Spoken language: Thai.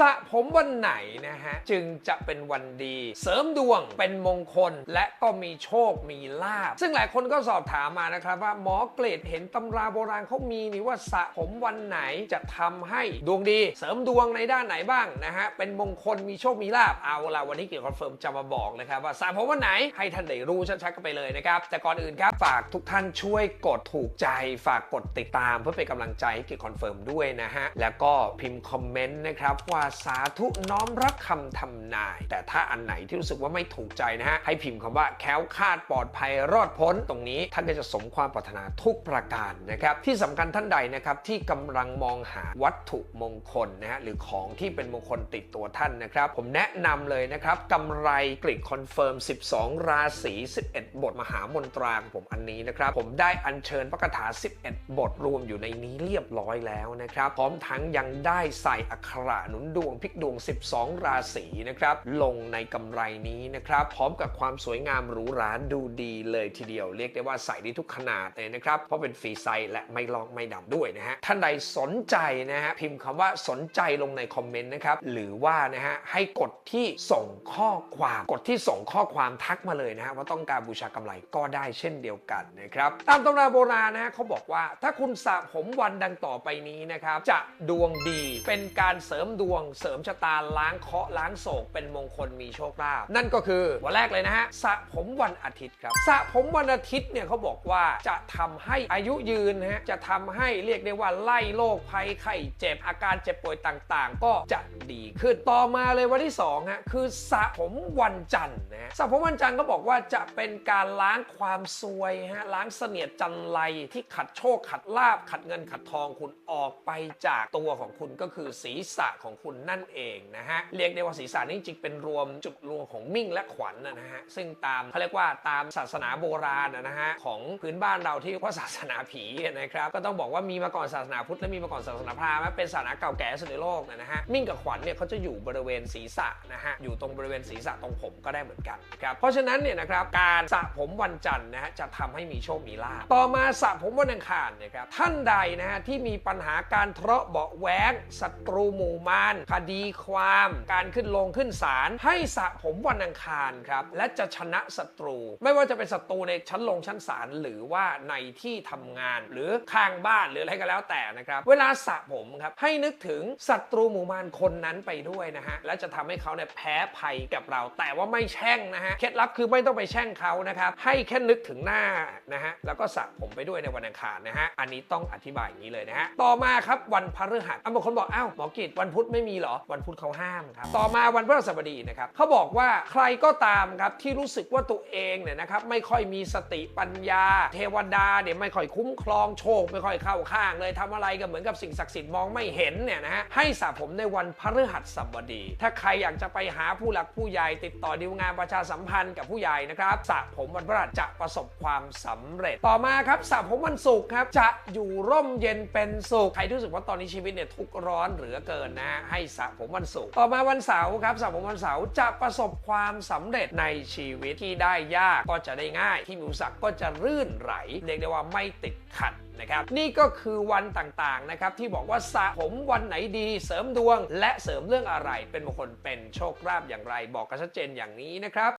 สระผมวันไหนนะฮะ จึงจะเป็นวันดี เสริมดวงเป็นมงคล และก็มีโชคมีลาบ ซึ่งหลายคนก็สอบถามมานะครับว่าหมอเกรดเห็นตำราโบราณเขามีนี่ว่าสระผมวันไหนจะทำให้ดวงดี เสริมดวงในด้านไหนบ้างนะฮะ เป็นมงคลมีโชคมีลาบเอาละวันนี้เกี่ยวกับคอนเฟิร์มจะมาบอกนะครับว่าสระผมวันไหนให้ท่านได้รู้ชัดๆกันไปเลยนะครับแต่ก่อนอื่นครับฝากทุกท่านช่วยกดถูกใจ ฝากกดติดตามเพื่อเป็นกำลังใจให้เกียวกับคอนเฟิร์มด้วยนะฮะแล้วก็พิมพ์คอมเมนต์นะครับว่าสาธุน้อมรับคำทำนาย แต่ถ้าอันไหนที่รู้สึกว่าไม่ถูกใจนะฮะ ให้พิมพ์คำว่าแคล้วคลาดปลอดภัยรอดพ้นตรงนี้ ท่านก็จะสมความปรารถนาทุกประการนะครับ ที่สำคัญท่านใดนะครับที่กำลังมองหาวัตถุมงคลนะฮะหรือของที่เป็นมงคลติดตัวท่านนะครับ ผมแนะนำเลยนะครับกำไรกริดคอนเฟิร์ม 12 ราศี 11 บทมหามนตราของผมอันนี้นะครับ ผมได้อัญเชิญพระคาถา 11 บทรวมอยู่ในนี้เรียบร้อยแล้วนะครับ พร้อมทั้งยังได้ใส่อักขระหนุนดวงพลิกดวง 12 ราศีนะครับลงในกำไรนี้นะครับพร้อมกับความสวยงามหรูหราดูดีเลยทีเดียว เรียกได้ว่าใส่ได้ทุกขนาดเลยนะครับเพราะเป็นฟรีไซส์และไม่ลอกไม่ดำด้วยนะฮะท่านใดสนใจนะฮะพิมพ์คำว่าสนใจลงในคอมเมนต์นะครับหรือว่านะฮะให้กดที่ส่งข้อความกดที่ส่งข้อความทักมาเลยนะฮะว่าต้องการบูชากำไรก็ได้เช่นเดียวกันนะครับตามตำราโบราณนะฮะเขาบอกว่าถ้าคุณสระผมวันดังต่อไปนี้นะครับจะดวงดีเป็นการเสริมดวงเสริมชะตาล้างเคราะห์ล้างโศกเป็นมงคลมีโชคลาภนั่นก็คือวันแรกเลยนะฮะสระผมวันอาทิตย์ครับสระผมวันอาทิตย์เนี่ยเขาบอกว่าจะทำให้อายุยืนนะฮะจะทำให้เรียกได้ว่าไล่โรคภัยไข้เจ็บอาการเจ็บป่วยต่างๆ ก็จะดีขึ้นต่อมาเลยวันที่2ฮะคือสระผมวันจันทร์นะฮะสระผมวันจันทร์ก็บอกว่าจะเป็นการล้างความซวยฮะล้างเสนียดจันไรที่ขัดโชคขัดลาบขัดเงินขัดทองคุณออกไปจากตัวของคุณก็คือศีรษะของคุณนั่นเองนะฮะเรียกได้ว่าศีรษะนี่จริงเป็นรวมจุดรวมของมิ่งและขวัญนะนะฮะซึ่งตามเขาเรียกว่าตามศาสนาโบราณนะฮะของพื้นบ้านเราที่เรียกว่าศาสนาผีนะครับก็ต้องบอกว่ามีมาก่อนศาสนาพุทธและมีมาก่อนศาสนาพราหมณ์เป็นศาสนาเก่าแก่สุดในโลกนะฮะมิ่งกับขวัญเนี่ยเขาจะอยู่บริเวณศีรษะนะฮะอยู่ตรงบริเวณศีรษะตรงผมก็ได้เหมือนกันครับเพราะฉะนั้นเนี่ยนะครับการสระผมวันจันทร์นะฮะจะทำให้มีโชคมีลาภต่อมาสระผมวันอังคารนะครับท่านใดนะฮะที่มีปัญหาการทะเลาะเบาะแว้งศัตรูหมู่มารคดีความการขึ้นลงขึ้นศาลให้สระผมวันอังคารครับและจะชนะศัตรู ไม่ว่าจะเป็นศัตรูในชั้นลงชั้นศาลหรือว่าในที่ทำงานหรือข้างบ้านหรืออะไรก็แล้วแต่นะครับ เวลาสระผมครับให้นึกถึงศัตรูหมู่มารคนนั้นไปด้วยนะฮะและจะทำให้เขาเนี่ยแพ้ภัยกับเรา แต่ว่าไม่แช่งนะฮะเคล็ดลับคือไม่ต้องไปแช่งเขานะครับให้แค่นึกถึงหน้านะฮะแล้วก็สระผมไปด้วยในวันอังคารนะฮะอันนี้ต้องอธิบายอย่างนี้เลยนะฮะต่อมาครับวันพฤหัสบางคนบอกอ้าวหมอกิจวันพุธไม่มีเหรอ วันพุธเขาห้ามครับ ต่อมาวันพฤหัสบดีนะครับเขาบอกว่าใครก็ตามครับที่รู้สึกว่าตัวเองเนี่ยนะครับไม่ค่อยมีสติปัญญา เทวดาเนี่ยไม่ค่อยคุ้มครองโชค ไม่ค่อยเข้าข้าง เลยทำอะไรก็เหมือนกับสิ่งศักดิ์สิทธิ์มองไม่เห็นเนี่ยนะฮะให้สระผมในวันพฤหัสบดี ถ้าใครอยากจะไปหาผู้หลักผู้ใหญ่ติดต่อดีลงานประชาสัมพันธ์กับผู้ใหญ่นะครับสระผมวันพฤหัสจะประสบความสำเร็จ ต่อมาครับสระผมวันศุกร์ครับจะอยู่ร่มเย็นเป็นสุขใครที่รู้สึกว่าตอนนี้ชีวิตเนี่ยทุกร้อนเหลือเกินนะฮะให้สระผมวันศุกร์ต่อมาวันเสาร์ครับสระผมวันเสาร์จะประสบความสำเร็จในชีวิตที่ได้ยากก็จะได้ง่าย ที่มีอุปสรรคก็จะรื่นไหลเรียกได้ว่าไม่ติดขัดนะครับนี่ก็คือวันต่างๆนะครับที่บอกว่าสระผมวันไหนดีเสริมดวง และเสริมเรื่องอะไรเป็นมงคลเป็นโชคลาภอย่างไร บอกกันชัดเจนอย่างนี้นะครับ